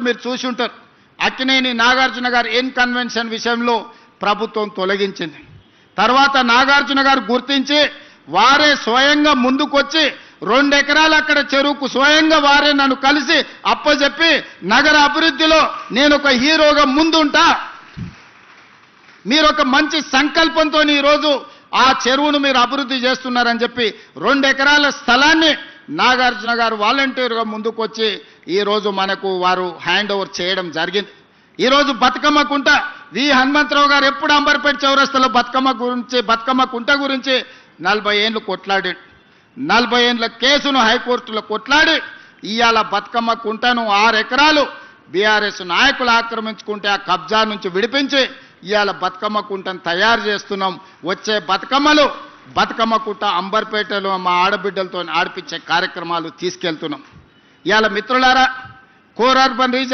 మీరు చూసి ఉంటారు. అక్కినేని నాగార్జున గారు ఎన్ కన్వెన్షన్ విషయంలో ప్రభుత్వం తొలగించింది. తర్వాత నాగార్జున గారు గుర్తించి వారే స్వయంగా ముందుకొచ్చి రెండు ఎకరాలు అక్కడ చెరువుకు స్వయంగా వారే నన్ను కలిసి అప్పచెప్పి నగర అభివృద్ధిలో నేను ఒక హీరోగా ముందుంటా. మీరు ఒక మంచి సంకల్పంతో ఈరోజు ఆ చెరువును మీరు అభివృద్ధి చేస్తున్నారని చెప్పి రెండు ఎకరాల స్థలాన్ని నాగార్జున గారు వాలంటీర్గా ముందుకొచ్చి ఈరోజు మనకు వారు హ్యాండ్ ఓవర్ చేయడం జరిగింది. ఈరోజు బతుకమ్మ కుంట వి హనుమంతరావు గారు ఎప్పుడు అంబర్పేట చౌరస్తలో బతుకమ్మ గురించి బతుకమ్మ కుంట గురించి నలభై ఏళ్ళు కొట్లాడి నలభై ఏళ్ళ కేసును హైకోర్టులో కొట్లాడి ఇవాళ బతుకమ్మ కుంటను ఆరు ఎకరాలు బీఆర్ఎస్ నాయకులు ఆక్రమించుకుంటే ఆ కబ్జా నుంచి విడిపించి ఇవాళ బతుకమ్మ కుంటను తయారు చేస్తున్నాం. వచ్చే బతుకమ్మలు బతుకమ్మ కుంట అంబర్పేటలో మా ఆడబిడ్డలతో ఆడిపించే కార్యక్రమాలు తీసుకెళ్తున్నాం. ఇవాళ మిత్రులారా కోర్ అర్బన్ రీజన్